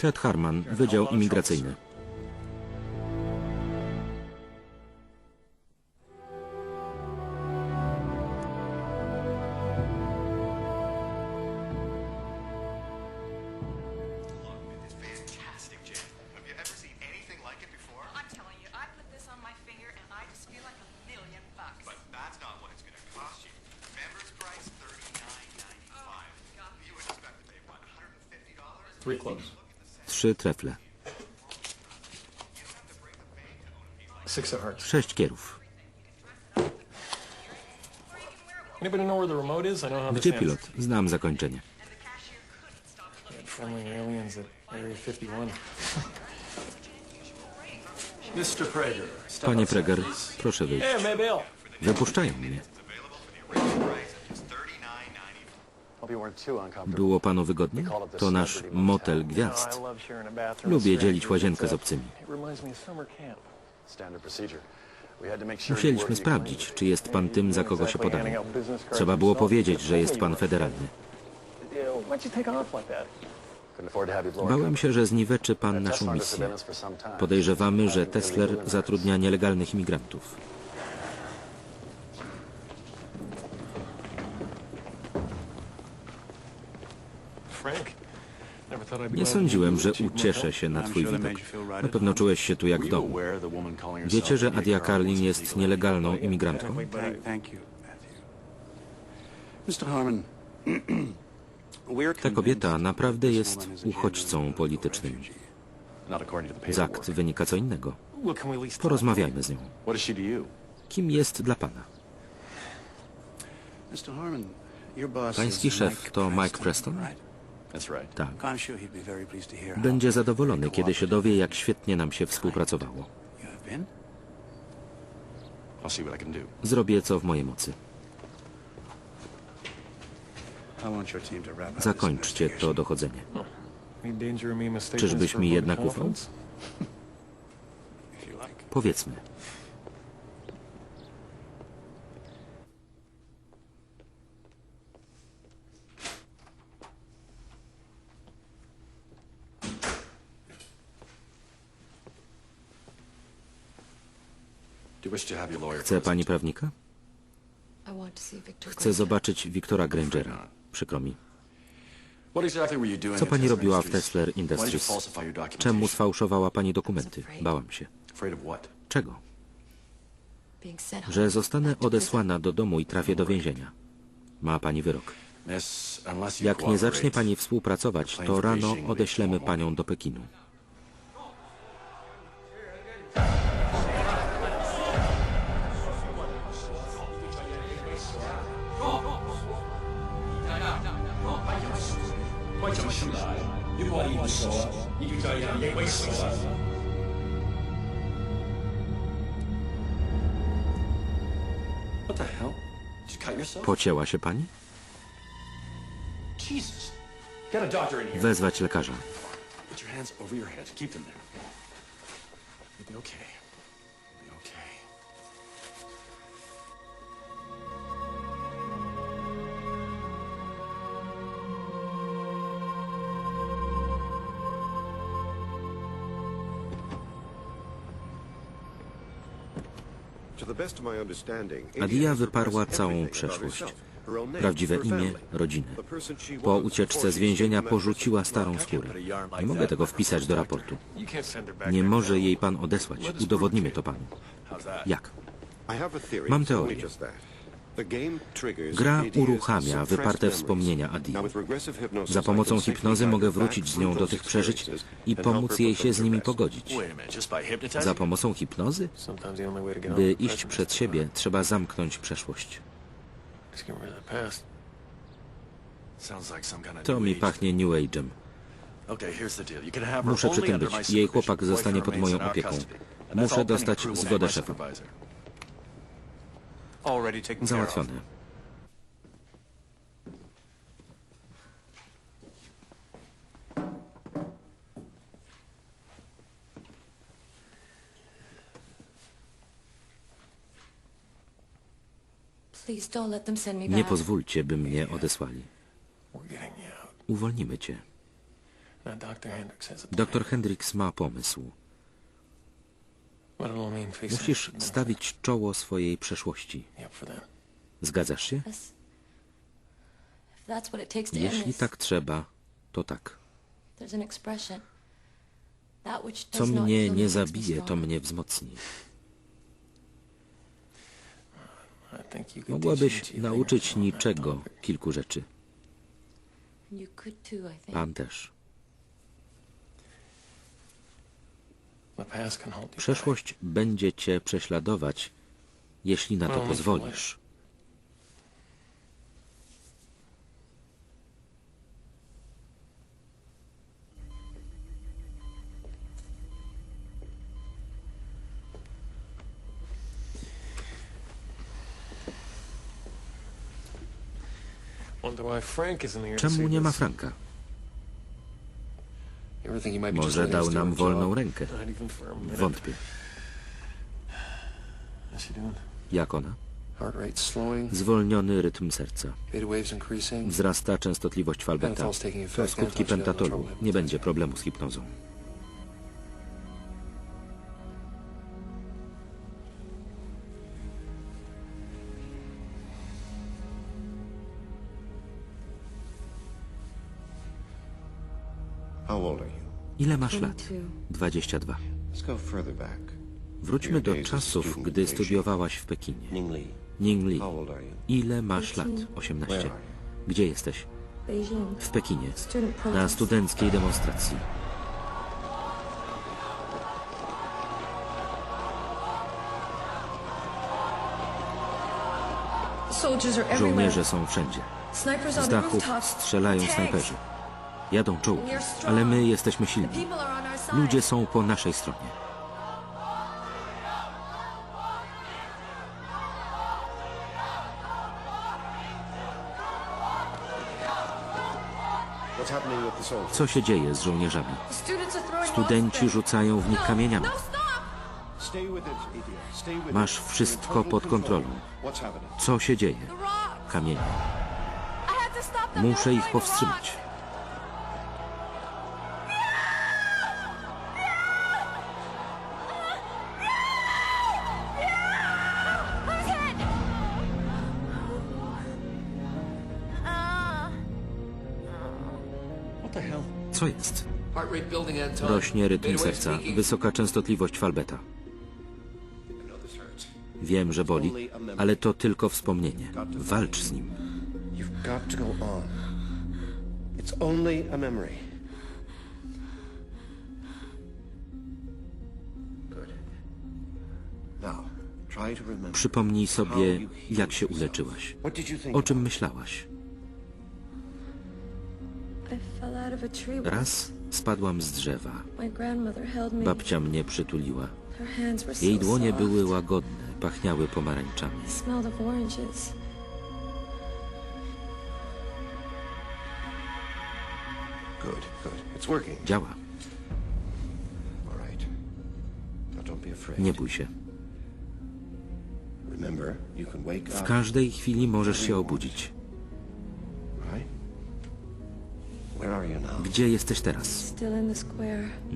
Ted Harman, Wydział Imigracyjny. Trzy trefle. Sześć kierów. Gdzie pilot? Znam zakończenie. And the cashier couldn't stop looking. Friendly aliens at Area 51. Mr. Prager. step Panie please. proszę wyjść. Wypuszczają mnie. Było panu wygodnie? To nasz motel gwiazd. Lubię dzielić łazienkę z obcymi. Musieliśmy sprawdzić, czy jest pan tym, za kogo się podaje. Trzeba było powiedzieć, że jest pan federalny. Bałem się, że zniweczy pan naszą misję. Podejrzewamy, że Tesler zatrudnia nielegalnych imigrantów. Nie sądziłem, że ucieszę się na twój widok. Na pewno czułeś się tu jak w domu. Wiecie, że Adia Carl Carlin jest nielegalną imigrantką? Ta kobieta naprawdę jest uchodźcą politycznym. Z akt wynika co innego. Porozmawiajmy z nią. Kim jest dla pana? Pański szef to Mike Preston? Right. That's right. Tak. I'm sure he'd be very pleased to hear how Będzie zadowolony, kiedy się dowie, jak świetnie nam się współpracowało. you have been. I'll see what I can do. Zrobię co w mojej mocy. I want your team to wrap up this Zakończcie to dochodzenie. Mistaking Czyżbyś mi jednak ufał? Powiedzmy. Chce pani prawnika? I want to see Victor Chcę zobaczyć Wiktora Grangera. Przykro mi. Co pani robiła w you Industries? Czemu sfałszowała pani dokumenty? Bałam się. Czego? Że zostanę odesłana do domu i trafię do więzienia. Ma pani wyrok. Jak nie zacznie pani współpracować, to rano odeślemy panią do Pekinu. What the hell? Did you cut yourself? Pocięła się pani? Jesus. Get a doctor in here. Wezwać lekarza. Put your hands over Adia wyparła całą przeszłość. Prawdziwe imię, rodzinę. Po ucieczce z więzienia porzuciła starą skórę. Nie mogę tego wpisać do raportu. Nie może jej pan odesłać. Udowodnimy to panu. Jak? Mam teorię. Gra uruchamia wyparte wspomnienia Adi. Za pomocą hipnozy mogę wrócić z nią do tych przeżyć i pomóc jej się z nimi pogodzić. Za pomocą hipnozy? By iść przed siebie, trzeba zamknąć przeszłość. To mi pachnie New Age'em. Muszę przy tym być. Jej chłopak zostanie pod moją opieką. Muszę dostać zgodę szefa. Me Nie pozwólcie, by mnie odesłali. Uwolnimy cię. Doktor Hendricks ma pomysł. Musisz stawić czoło swojej przeszłości. Zgadzasz się? Jeśli tak trzeba, to tak. Co mnie nie zabije, to mnie wzmocni. Mogłabyś nauczyć niczego kilku rzeczy. Pan też. Przeszłość będzie cię prześladować, jeśli na to Well, pozwolisz. Czemu nie ma. Franka? Może dał nam wolną rękę. Wątpię. Jak ona? Heart rate slowing, Zwolniony rytm serca. beta waves increasing. Wzrasta częstotliwość taking effect. To skutki trouble Nie będzie problemu z hipnozą. Ile masz lat? 22. 22. Let's go further back. Wróćmy do czasów, gdy studiowałaś w Pekinie. Ning Li. Ning Li, How old are you? ile masz lat? Where 18. are you? Gdzie jesteś? W Pekinie. Na studenckiej demonstracji. Żołnierze są wszędzie. Z dachów strzelają snajperzy. Jadą czołgi, ale my jesteśmy silni. Ludzie są po naszej stronie. Co się dzieje z żołnierzami? Studenci rzucają w nich kamieniami. Masz wszystko pod kontrolą. Co się dzieje? Kamienie. Muszę ich powstrzymać. Co jest? Rośnie rytm serca, wysoka częstotliwość falbeta. Wiem, że boli, ale to tylko wspomnienie. Walcz z nim. Przypomnij sobie, jak się uleczyłaś. O czym myślałaś? Raz spadłam z drzewa. Babcia mnie przytuliła. Jej dłonie były łagodne, pachniały pomarańczami. Działa. Nie bój się. W każdej chwili możesz się obudzić. Gdzie jesteś teraz?